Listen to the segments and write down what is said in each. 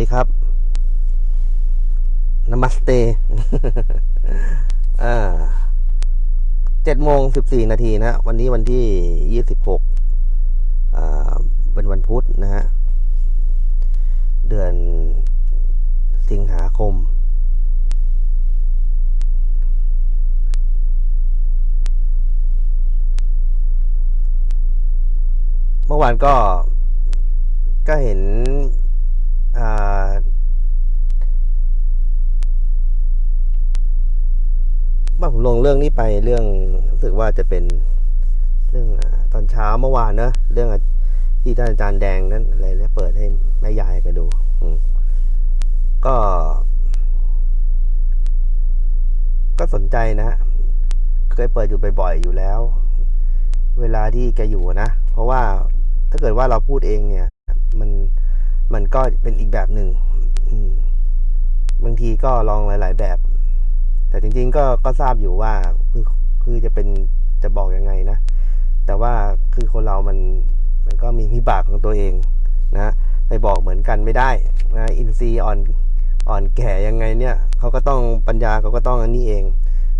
ดีครับนามัสเตอ่าเจ็ดโมงสิบสี่นาทีนะวันนี้วันที่ยี่สิบหกอ่าเป็นวันพุธนะฮะ เดือนสิงหาคม เมื่อวานก็ก็เห็น อ่า ว่าผมลง เรื่องนี้ไปเรื่องรู้สึกว่าจะเป็นเรื่องตอนเช้าเมื่อวานเนอะเรื่องที่ท่านอาจารย์แดงนั้นอะไรแล้วเปิดให้แม่ยายกันดูก็ ก็สนใจนะ เคยเปิดอยู่บ่อยๆอยู่แล้ว เวลาที่แกอยู่นะ เพราะว่าถ้าเกิดว่าเราพูดเองเนี่ย มันมันก็เป็นอีกแบบหนึ่งบางทีก็ลองหลาย ๆ แบบ แต่จริงๆก็ก็ทราบอยู่ว่าคือคือจะเป็นจะบอกยังไงนะ แต่ว่าคือคนเรามันมันก็มีวิบากของตัวเองนะไปบอกเหมือนกันไม่ได้นะอินทรีย์อ่อนอ่อนแก่ยังไงเนี่ยเขาก็ต้องปัญญาเขาก็ต้องอันนี้เอง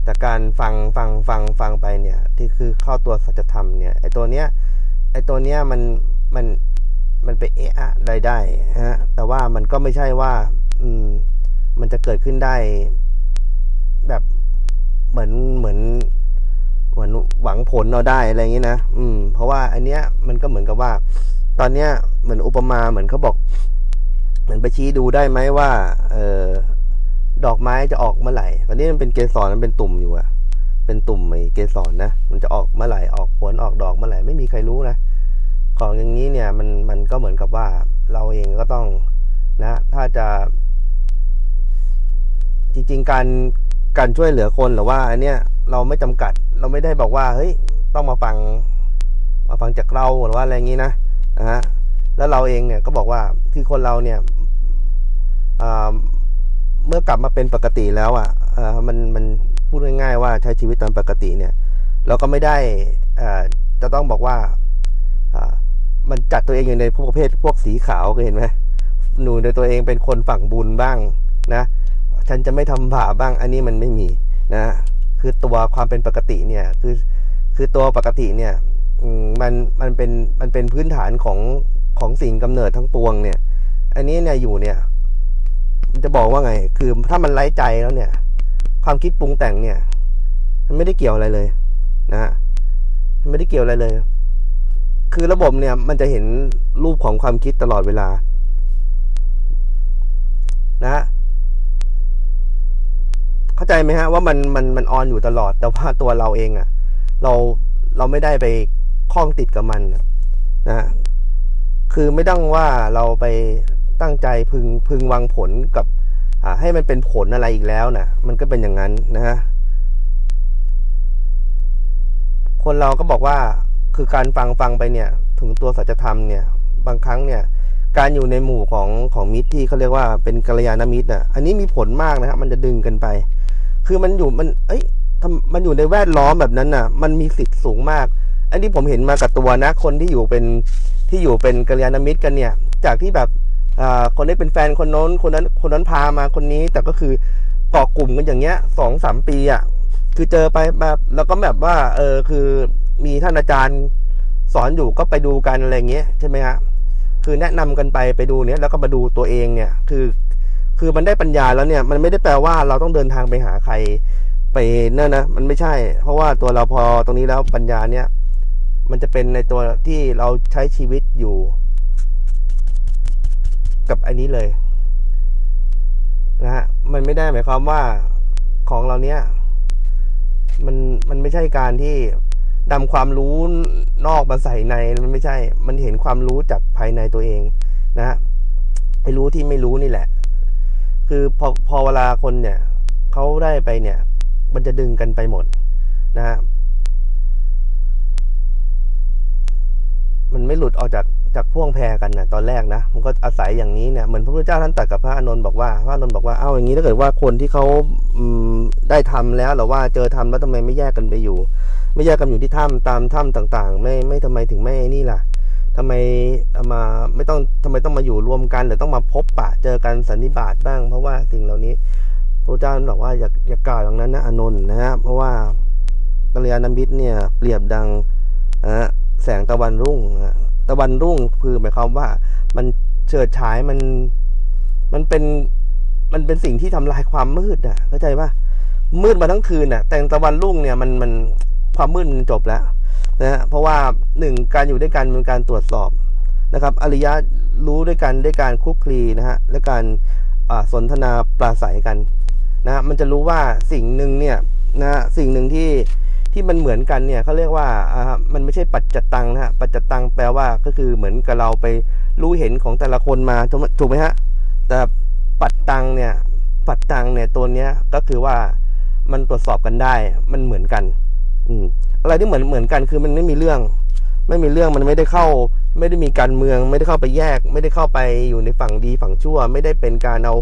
แต่การฟังฟังฟังฟังไปเนี่ยที่คือเข้าตัวสัจธรรมเนี่ยไอตัวเนี้ยไอตัวเนี้ยมันมันมันไปเอะอะอะไรได้ฮะแต่ว่ามันก็ไม่ใช่ว่า อืมมันจะเกิดขึ้นได้ แบบเหมือนเหมือนเหมือนหวังผลเราได้อะไรอย่างนี้นะอืม เพราะว่าอันเนี้ยมันก็เหมือนกับว่า ตอนเนี้ยเหมือนอุปมาเหมือนเขาบอก เหมือนไปชี้ดูได้ไหมว่า เออดอกไม้จะออกเมื่อไหร่ตอนนี้มันเป็นเกสรมันเป็นตุ่มอยู่อะเป็นตุ่มไอ้เกสรนะมันจะออกเมื่อไหร่ออกผลออกดอกเมื่อไหร่ไม่มีใครรู้นะของอย่างนี้เนี่ยมันมันก็เหมือนกับว่า เราเองก็ต้องนะ ถ้าจะ จริง ๆ การ การช่วยเหลือคนหรือว่าอันเนี้ยเราไม่จำกัดเราไม่ได้บอกว่าเฮ้ยต้องมาฟังมาฟังจากเราหรือว่าอะไรอย่างนี้นะนะฮะแล้วเราเองเนี่ยก็บอกว่าคือคนเราเนี่ยอ่าเมื่อกลับมาเป็นปกติแล้วอะเออมันมันพูดง่ายๆว่าใช้ชีวิตตามปกติเนี่ย เราก็ไม่ได้อ่าจะต้องบอกว่าอ่ามันจัดตัวเองอยู่ในพวกประเภทพวกสีขาวเคยเห็นไหมหนูในตัวเองเป็นคนฝั่งบุญบ้างนะ ฉันจะไม่ทำบาปบ้างอันนี้มันไม่มีนะคือตัวความเป็นปกติเนี่ยคือคือตัวปกติเนี่ยมันมันเป็นมันเป็นพื้นฐานของของสิ่งกำเนิดทั้งปวงเนี่ย อันนี้เนี่ยอยู่เนี่ยจะบอกว่าไง คือถ้ามันไร้ใจแล้วเนี่ย ความคิดปรุงแต่งเนี่ย มันไม่ได้เกี่ยวอะไรเลย นะฮะมันไม่ได้เกี่ยวอะไรเลย คือระบบเนี่ย มันจะเห็นรูปของความคิดตลอดเวลา นะฮะ เข้า ใจไหมฮะว่ามันมันมันออนอยู่ตลอด แต่ว่าตัวเราเองอะ่ะ เราเราไม่ได้ไปคล้องติดกับมันนะคือไม่ต้องว่าเราไปตั้งใจพึงพึงวางผลกับอ่าให้มันเป็นผลอะไรอีกแล้วนะมันก็เป็นอย่างนั้นนะฮะคนเราก็บอกว่าคือการฟังฟังไปเนี่ย ถึงตัวสัจธรรมเนี่ย บางครั้งเนี่ย การอยู่ในหมู่ของของมิตรที่เขาเรียกว่าเป็นกัลยาณมิตรอะ อันนี้มีผลมากนะครับมันจะดึงกันไป คือมันอยู่มัน เอ้ยมันอยู่ในแวดล้อมแบบนั้นน่ะ มันมีสิทธิ์สูงมาก อันนี้ผมเห็นมากับตัวนะ คนที่อยู่เป็นที่อยู่เป็นกัลยาณมิตรกันเนี่ย จากที่แบบอ่าคนนี้เป็นแฟนคนโน้นคนนั้นคนนั้นพามาคนนี้ แต่ก็คือเกาะกลุ่มกันอย่างเงี้ยสองสามปีอะคือเจอไปแบบแล้วก็แบบว่า เออคือมีท่านอาจารย์สอนอยู่ก็ไปดูกันอะไรเงี้ยใช่ไหมฮะคือแนะนำกันไปไปดูเนี้ยแล้วก็มาดูตัวเองเนี่ย คือ คือมันได้ปัญญาแล้วเนี่ยมันไม่ได้แปลว่าเราต้องเดินทางไปหาใครไปนั่นนะมันไม่ใช่ เพราะว่าตัวเราพอตรงนี้แล้วปัญญาเนี่ย มันจะเป็นในตัวที่เราใช้ชีวิตอยู่ กับอันนี้เลยนะฮะมันไม่ได้หมายความว่าของเราเนี้ยมันมันไม่ใช่การที่นำความรู้นอกมาใส่ในมันไม่ใช่ มันเห็นความรู้จากภายในตัวเองนะฮะไอ้รู้ที่ไม่รู้นี่แหละ คือพอพอเวลาคนเนี่ยเขาได้ไปเนี่ย มันจะดึงกันไปหมดนะฮะมันไม่หลุดออกจากจากพ่วงแพรกันนะตอนแรกนะมันก็อาศัยอย่างนี้เนี่ยเหมือนพระพุทธเจ้าท่านตรัสกับพระอานนท์บอกว่าพระอานนท์บอกว่าเอ้าอย่างนี้ถ้าเกิดว่าคนที่เขาได้ทำแล้วหรือว่าเจอทำแล้วทำไมไม่แยกกันไปอยู่ ไม่แยกกันอยู่ที่ถ้ำตามถ้ำต่าง ๆ ไม่ไม่ทำไมถึงไม่นี่ล่ะ ทำไมมาไม่ต้องทำไมต้องมาอยู่รวมกันหรือต้องมาพบปะเจอกันสันนิบาตบ้าง เพราะว่าสิ่งเหล่านี้พระเจ้าบอกว่าอย่าอย่ากล่าวอย่างนั้นนะอนนท์นะฮะเพราะว่ากัลยาณมิตรเนี่ยเปรียบดังแสงตะวันรุ่งตะวันรุ่งคือหมายความว่า มันเฉิดฉายมันมันเป็นมันเป็นสิ่งที่ทำลายความมืดอะเข้าใจปะมืดมาทั้งคืนอะ แต่ตะวันรุ่งเนี่ยมันมันความมืดมันจบแล้ว นะฮะเพราะว่าหนึ่งการอยู่ด้วยกันเป็นการตรวจสอบนะครับอริยะรู้ด้วยกันด้วยการคุกคลีนะฮะและการสนทนาปราศัยกันนะฮะมันจะรู้ว่าสิ่งหนึ่งเนี่ยนะฮะสิ่งหนึ่งที่ที่มันเหมือนกันเนี่ยเขาเรียกว่าอ่ามันไม่ใช่ปัจจตังนะฮะปัจจตังแปลว่าก็คือเหมือนกับเราไปรู้เห็นของแต่ละคนมาถูกไหมถูกไหมฮะแต่ปัจตังเนี่ยปัจตังเนี่ยตัวเนี้ยก็คือว่ามันตรวจสอบกันได้มันเหมือนกัน อืม อะไรที่เหมือนเหมือนกันคือมันไม่มีเรื่อง ไม่มีเรื่องมันไม่ได้เข้า ไม่ได้มีการเมือง ไม่ได้เข้าไปแยก ไม่ได้เข้าไปอยู่ในฝั่งดีฝั่งชั่ว ไม่ได้เป็นการเอา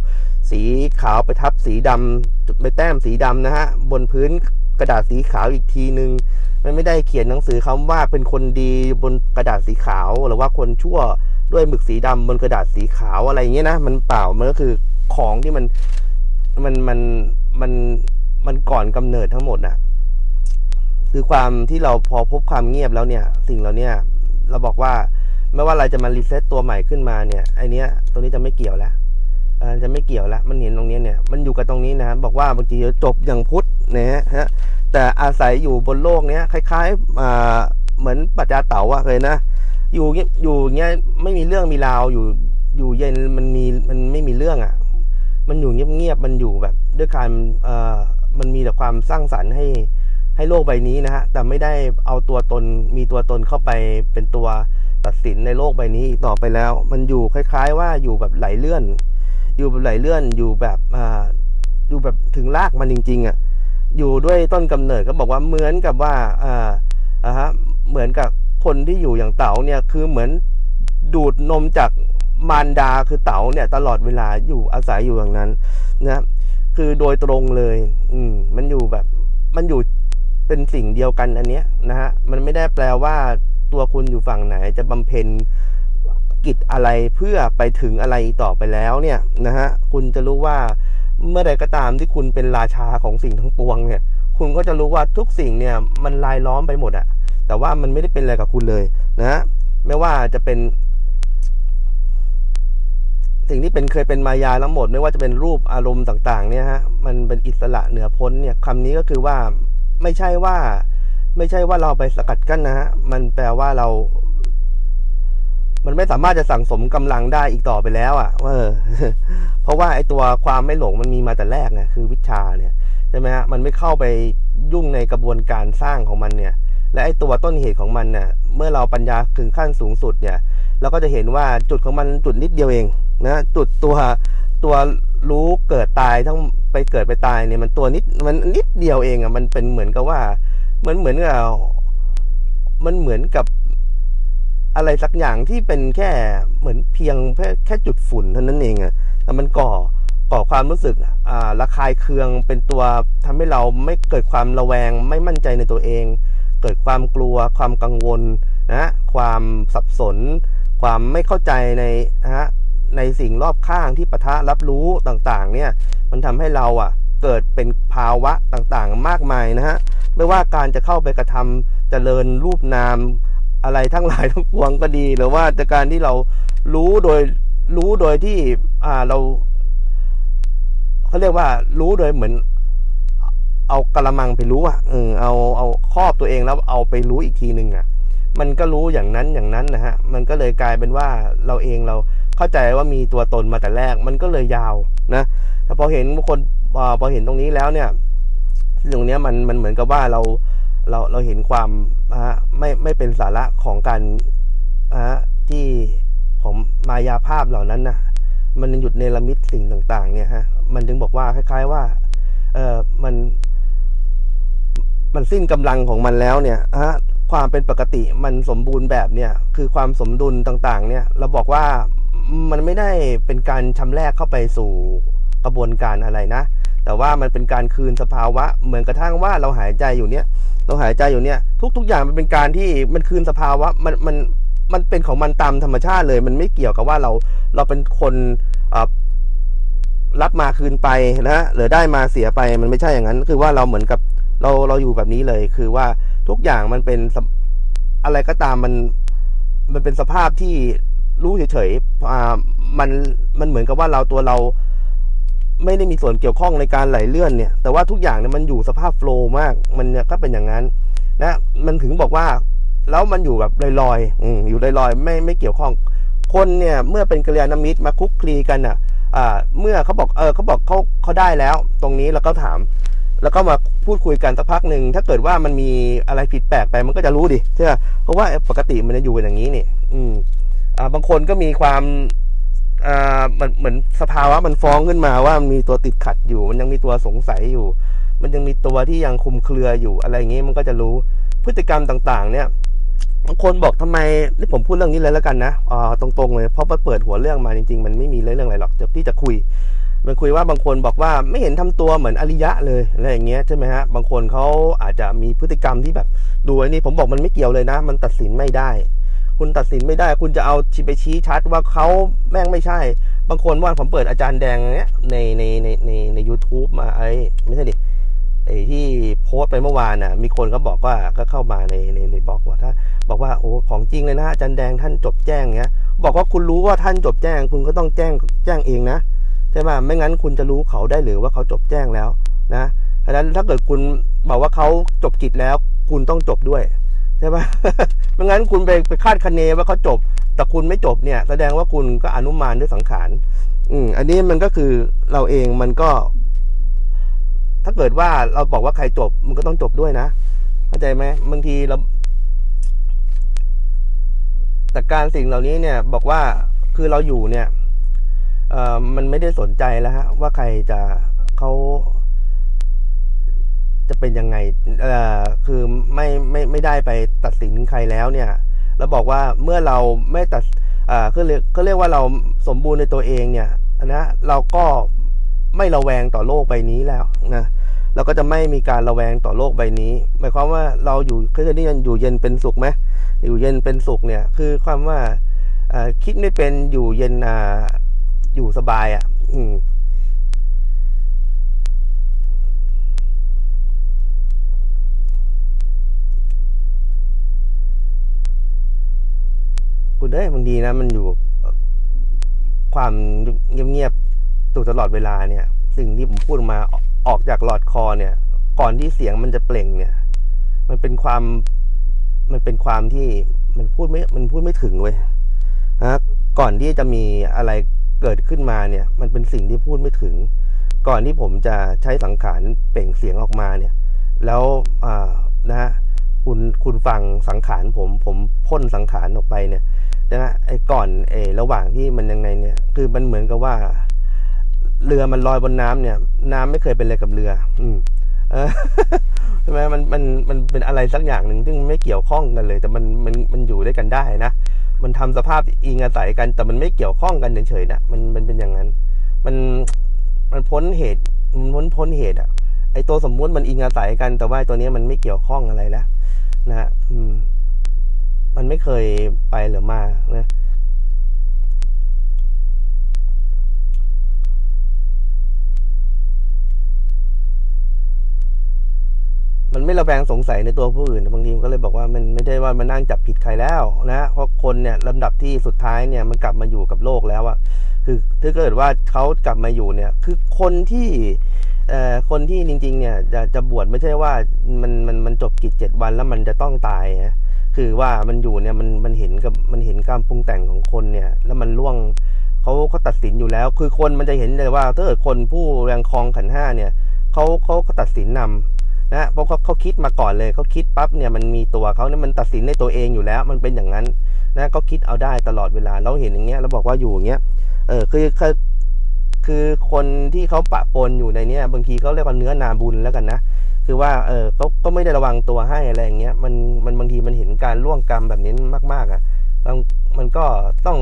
สีขาวไปทับสีดำไปแต้มสีดำนะฮะ บนพื้นกระดาษสีขาวอีกทีหนึงมันไม่ได้เขียนหนังสือคำว่าเป็นคนดีบนกระดาษสีขาว หรือว่าคนชั่วด้วยหมึกสีดำบนกระดาษสีขาวอะไรอย่างเงี้ยนะมันเปล่ามันก็คือของที่มันมันมันมันมันก่อนกำเนิดทั้งหมดนะ คือความที่เราพอพบความเงียบแล้วเนี่ย สิ่งเหล่าเนี้ยเราบอกว่าไม่ว่าเรจะมารีเซ็ตตัวใหม่ขึ้นมาเนี่ยไอเนี้ยตรงนี้จะไม่เกี่ยวแล้วจะไม่เกี่ยวแล้วมันเห็นตรงนี้เนี่ยมันอยู่กับตรงนี้นะบอกว่าบางทีจบอย่างพุทธนะฮะแต่อาศัยอยู่บนโลกเนี้ยคล้ายๆอ่าเหมือนปัจจาเต๋าอะเคยนะอยู่อยู่เงี้ยไม่มีเรื่องมีราวอยู่อยู่เย็นมันมีมันไม่มีเรื่องอะมันอยู่เงียบๆมันอยู่แบบ ด้วยการเอ่อมันมีแต่ความสร้างสรรค์ให้ ให้โลกใบนี้นะฮะแต่ไม่ได้เอาตัวตนมีตัวตนเข้าไปเป็นตัวตัดสินในโลกใบนี้อีกต่อไปแล้ว มันอยู่คล้าย ๆ ว่าอยู่แบบไหลเลื่อน อยู่แบบไหลเลื่อนอยู่แบบอ่าอยู่แบบถึงรากมันจริง ๆอะอยู่ด้วยต้นกำเนิดก็บอกว่าเหมือนกับว่าอ่าอ่าฮะเหมือนกับคนที่อยู่อย่างเต๋าเนี่ยคือเหมือนดูดนมจากมารดาคือเต๋าเนี่ยตลอดเวลาอยู่อาศัยอยู่อย่างนั้นนะคือโดยตรงเลย อืมมันอยู่แบบ มันอยู่ เป็นสิ่งเดียวกันอันเนี้ยนะฮะมันไม่ได้แปลว่าตัวคุณอยู่ฝั่งไหนจะบำเพ็ญกิจอะไรเพื่อไปถึงอะไรต่อไปแล้วเนี่ยนะฮะคุณจะรู้ว่าเมื่อใดก็ตามที่คุณเป็นราชาของสิ่งทั้งปวงเนี่ย คุณก็จะรู้ว่าทุกสิ่งเนี่ยมันลายล้อมไปหมดอะแต่ว่ามันไม่ได้เป็นอะไรกับคุณเลยนะฮะไม่ว่าจะเป็น สิ่งที่เป็นเคยเป็นมายาทั้งหมด ไม่ว่าจะเป็นรูปอารมณ์ต่าง ๆ เนี่ยฮะมันเป็นอิสระเหนือพ้นเนี่ยคำนี้ก็คือว่า ไม่ใช่ว่า ไม่ใช่ว่าเราไปสกัดกั้นนะฮะมันแปลว่าเรา มันไม่สามารถจะสั่งสมกำลังได้อีกต่อไปแล้วอะ่ะเออเพราะว่าไอตัวความไม่หลงมันมีมาแต่แรกไงคือวิชาเนี่ยใช่ไหมฮะมันไม่เข้าไปยุ่งในกระบวนการสร้างของมันเนี่ย และไอตัวต้นเหตุของมันเนี่ยเมื่อเราปัญญาถึงขั้นสูงสุดเนี่ย เราก็จะเห็นว่าจุดของมันจุดนิดเดียวเองนะจุดตัวตัวรู้เกิดตายทั้งไปเกิดไปตายเนี่ยมันตัวนิดมันนิดเดียวเองอะมันเป็นเหมือนกับว่าเหมือนเหมือนกับมันเหมือนกับอะไรสักอย่างที่เป็นแค่เหมือนเพียงแค่แค่จุดฝุ่นเท่านั้นเองอะแต่มันก่อก่อความรู้สึกอ่าระคายเคืองเป็นตัวทำให้เราไม่เกิดความระแวงไม่มั่นใจในตัวเอง เกิดความกลัวความกังวลนะความสับสน ความไม่เข้าใจในนะฮะ ในสิ่งรอบข้างที่ปะทะรับรู้ต่างๆเนี่ยมันทำให้เราอะเกิดเป็นภาวะต่างๆมากมายนะฮะไม่ว่าการจะเข้าไปกระทำเจริญรูปนามอะไรทั้งหลายทั้งปวงก็ดี หรือว่าจะการที่เรารู้โดยรู้โดยที่อ่าเราเขาเรียกว่ารู้โดยเหมือน เอากระมังไปรู้อะเออเอาเอาครอบตัวเองแล้วเอาไปรู้อีกทีหนึ่งอะ มันก็รู้อย่างนั้นอย่างนั้นนะฮะ มันก็เลยกลายเป็นว่าเราเองเรา เข้าใจว่ามีตัวตนมาแต่แรกมันก็เลยยาวนะแต่พอเห็นคนพอพอเห็นตรงนี้แล้วเนี่ยตรงนี้มันมันเหมือนกับว่าเราเราเราเห็นความฮะไม่ไม่เป็นสาระของการฮะที่ของมายาภาพเหล่านั้นนะมันหยุดเนรมิตสิ่งต่าง ๆ เนี่ยฮะมันจึงบอกว่าคล้าย ๆว่า เออมัน มันสิ้นกำลังของมันแล้วเนี่ยฮะความเป็นปกติมันสมบูรณ์แบบเนี่ย คือความสมดุลต่าง ๆ เนี่ย เราบอกว่า มันไม่ได้เป็นการชำแรกเข้าไปสู่กระบวนการอะไรนะ แต่ว่ามันเป็นการคืนสภาวะ เหมือนกระทั่งว่าเราหายใจอยู่เนี่ยเราหายใจอยู่เนี่ยทุก ๆ อย่างมันเป็นการที่มันคืนสภาวะมันมันมันเป็นของมันตามธรรมชาติเลย มันไม่เกี่ยวกับว่าเราเราเป็นคนรับมาคืนไปนะหรือได้มาเสียไปมันไม่ใช่อย่างนั้น คือว่าเราเหมือนกับเราเราอยู่แบบนี้เลย คือว่าทุกอย่างมันเป็นอะไรก็ตามมันมันเป็นสภาพที่ รู้เฉยๆอ่ามันมันเหมือนกับว่าเราตัวเราไม่ได้มีส่วนเกี่ยวข้องในการไหลเลื่อนเนี่ย แต่ว่าทุกอย่างเนี่ยมันอยู่สภาพโฟล์มาก มันก็เป็นอย่างนั้นนะมันถึงบอกว่าแล้วมันอยู่แบบลอยๆอือยู่ลอยๆไม่ไม่เกี่ยวข้อง คนเนี่ยเมื่อเป็นกัลยาณมิตรมาคุกคลีกันอะเมื่อเขาบอกเออเขาบอกเขาเขาได้แล้ว ตรงนี้แล้วก็ถาม แล้วก็มาพูดคุยกันสักพักหนึ่งถ้าเกิดว่ามันมีอะไรผิดแปลกไปมันก็จะรู้ดิใช่ไหมเพราะว่าปกติมันจะอยู่เป็นอย่างนี้นี่ อืม บางคนก็มีความมันเหมือนสภาวะมันฟ้องขึ้นมาว่ามีตัวติดขัดอยู่ มันยังมีตัวสงสัยอยู่ มันยังมีตัวที่ยังคุมเครืออยู่อะไรอย่างนี้มันก็จะรู้พฤติกรรมต่างๆ เนี่ยบางคนบอกทำไมนี่ผมพูดเรื่องนี้เลยแล้วกันนะอ่าตรงๆเลยเพราะมาเปิดหัวเรื่องมาจริงๆ มันไม่มีเรื่องอะไรหรอกที่จะคุย มันคุยว่าบางคนบอกว่าไม่เห็นทำตัวเหมือนอริยะเลยอะไรอย่างเงี้ยใช่ไหมฮะบางคนเขาอาจจะมีพฤติกรรมที่แบบดูไอ้นี่ผมบอกมันไม่เกี่ยวเลยนะ มันตัดสินไม่ได้ คุณตัดสินไม่ได้ คุณจะเอาชีไปชี้ชัดว่าเขาแม่งไม่ใช่ บางคนว่าผมเปิดอาจารย์แดงเนี้ยในในในในในยูทูบมาไอ้ไม่ใช่ดิไอ้ที่โพสต์ไปเมื่อวานน่ะ มีคนก็บอกว่าก็เข้ามาในในในบล็อกว่าถ้า บอกว่าโอ้ของจริงเลยนะอาจารย์แดงท่านจบแจ้งเงี้ย บอกว่าคุณรู้ว่าท่านจบแจ้ง คุณก็ต้องแจ้งแจ้งเองนะใช่ไหมไม่งั้นคุณจะรู้เขาได้หรือว่าเขาจบแจ้งแล้วนะดังนั้นถ้าเกิดคุณบอกว่าเขาจบกิจแล้ว คุณต้องจบด้วย ใช่ไหมไม่งั้นคุณไปไปคาดคะเนว่าเขาจบ แต่คุณไม่จบเนี่ย แสดงว่าคุณก็อนุมานด้วยสังขาร อืม อันนี้มันก็คือเราเองมันก็ ถ้าเกิดว่าเราบอกว่าใครจบ มันก็ต้องจบด้วยนะ เข้าใจไหมบางทีเรา แต่การสิ่งเหล่านี้เนี่ย บอกว่าคือเราอยู่เนี่ย เอ่อ มันไม่ได้สนใจแล้วฮะ ว่าใครจะเขา จะเป็นยังไงเอ่อคือไม่ไม่ไม่ได้ไปตัดสินใครแล้วเนี่ยเราบอกว่าเมื่อเราไม่ตัดอ่าเขาเรียกเขาเรียกว่าเราสมบูรณ์ในตัวเองเนี่ยนะเราก็ไม่ระแวงต่อโลกใบนี้แล้วนะเราก็จะไม่มีการระแวงต่อโลกใบนี้ หมายความว่าเราอยู่คือนี่มันอยู่เย็นเป็นสุขไหมอยู่เย็นเป็นสุขเนี่ยคือความว่าคิดไม่เป็นอยู่เย็นออยู่สบายอะอื คุณเอ้ยบางทีนะ มันอยู่ความเงียบๆตัวตลอดเวลาเนี่ย สิ่งที่ผมพูดมาออกจากหลอดคอเนี่ย ก่อนที่เสียงมันจะเปล่งเนี่ย มันเป็นความมันเป็นความที่มันพูดไม่มันพูดไม่ถึงเว้ยนะก่อนที่จะมีอะไรเกิดขึ้นมาเนี่ย มันเป็นสิ่งที่พูดไม่ถึง ก่อนที่ผมจะใช้สังขารเปล่งเสียงออกมาเนี่ย แล้วนะคุณคุณฟังสังขารผมผมพ่นสังขารออกไปเนี่ย นะฮะไอ้ก่อนไอ้ระหว่างที่มันยังไงเนี่ย คือมันเหมือนกับว่า เรือมันลอยบนน้ำเนี่ย น้ำไม่เคยเป็นอะไรกับเรือ อืมใช่ไหมมันมันมันเป็นอะไรสักอย่างหนึ่งซึ่งไม่เกี่ยวข้องกันเลย แต่มันมันมันอยู่ด้วยกันได้นะมันทำสภาพอิงอาศัยกัน แต่มันไม่เกี่ยวข้องกันเฉยๆนะมันมันเป็นอย่างนั้น มันมันพ้นเหตุมันพ้นพ้นเหตุอะไอตัวสมมุติมันอิงอาศัยกันแต่ว่าตัวนี้มันไม่เกี่ยวข้องอะไรแล้วนะอืม มันไม่เคยไปหรือมานะมันไม่ระแวงสงสัยในตัวผู้อื่นบางทีก็เลยบอกว่ามันไม่ได้ว่ามันนั่งจับผิดใครแล้วนะเพราะคนเนี่ยลำดับที่สุดท้ายเนี่ยมันกลับมาอยู่กับโลกแล้วอะคือถ้าเกิดว่าเขากลับมาอยู่เนี่ย คือคนที่เอ่อคนที่จริง ๆ เนี่ยจะจะบวชไม่ใช่ว่ามันมันมันจบกิจเจ็ดวันแล้วมันจะต้องตายนะ คือว่ามันอยู่เนี่ยมันมันเห็นกับมันเห็นการปรุงแต่งของคนเนี่ย แล้วมันล่วงเขาเขาตัดสินอยู่แล้ว คือคนมันจะเห็นเลยว่าถ้าเกิดคนผู้แรงคลองขันห้าเนี่ยเขาเขาเขาตัดสินนำนะเพราะเขาเขาคิดมาก่อนเลยเขาคิดปั๊บเนี่ยมันมีตัวเขาเนี่ยมันตัดสินในตัวเองอยู่แล้ว มันเป็นอย่างนั้นนะก็คิดเอาได้ตลอดเวลาเราเห็นอย่างเงี้ยเราบอกว่าอยู่อย่างเงี้ยเออคือคือคือคนที่เขาปะปนอยู่ในเนี้ยบางทีเขาเรียกว่าเนื้อนาบุญแล้วกันนะ คือว่าเออเขาก็ไม่ได้ระวังตัวให้อะไรอย่างเงี้ยมันมันบางทีมันเห็นการล่วงกรรมแบบนี้มาก ๆ อะมันก็ต้อง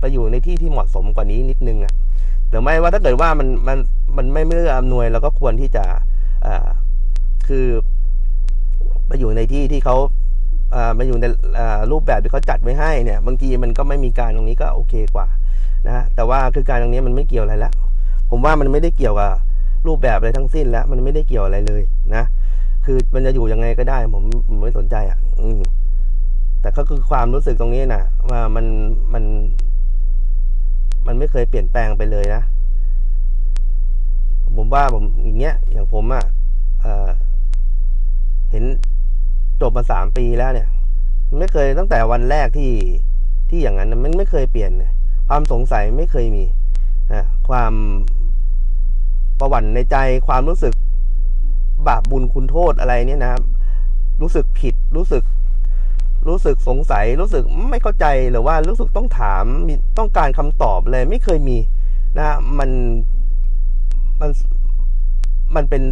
ไปอยู่ในที่ที่เหมาะสมกว่านี้นิดนึงอะหรือไม่ว่าถ้าเกิดว่ามันมันมันไม่เมื่ออำนวยเราก็ควรที่จะอ่าคือไปอยู่ในที่ที่เขาอ่ามาอยู่ในอ่ารูปแบบที่เขาจัดไว้ให้เนี่ย บางทีมันก็ไม่มีการตรงนี้ก็โอเคกว่านะแต่ว่าคือการตรงนี้มันไม่เกี่ยวอะไรล้วผมว่ามันไม่ได้เกี่ยวกับ รูปแบบอะไรทั้งสิ้นแล้ว มันไม่ได้เกี่ยวอะไรเลยนะ คือมันจะอยู่ยังไงก็ได้ ผมผมไม่สนใจอะ อืม แต่ก็คือความรู้สึกตรงนี้นะว่ามันมัน มันไม่เคยเปลี่ยนแปลงไปเลยนะผมว่าผมอย่างเงี้ย อย่างผมอะ่ะเออเห็นจบมาสามปีแล้วเนี่ย ไม่เคยตั้งแต่วันแรกที่ที่อย่างนั้นมันไม่เคยเปลี่ยนความสงสัยไม่เคยมีนะความ ประวั่นในใจความรู้สึกบาปบุญคุณโทษอะไรเนี่ยนะครับ รู้สึกผิดรู้สึก รู้สึกสงสัย รู้สึกไม่เข้าใจหรือว่ารู้สึกต้องถามต้องการคำตอบเลยไม่เคยมีนะ มันมันมันเป็น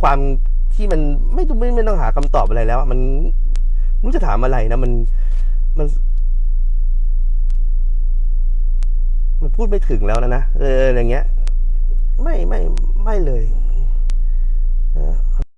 ความที่มันไม่ต้องไม่ไม่ต้องหาคำตอบอะไรแล้วมันรู้จะถามอะไรนะ มันมัน มันพูดไม่ถึงแล้วนะนะเอออะไรเงี้ย ไม่ไม่ไม่เลยเ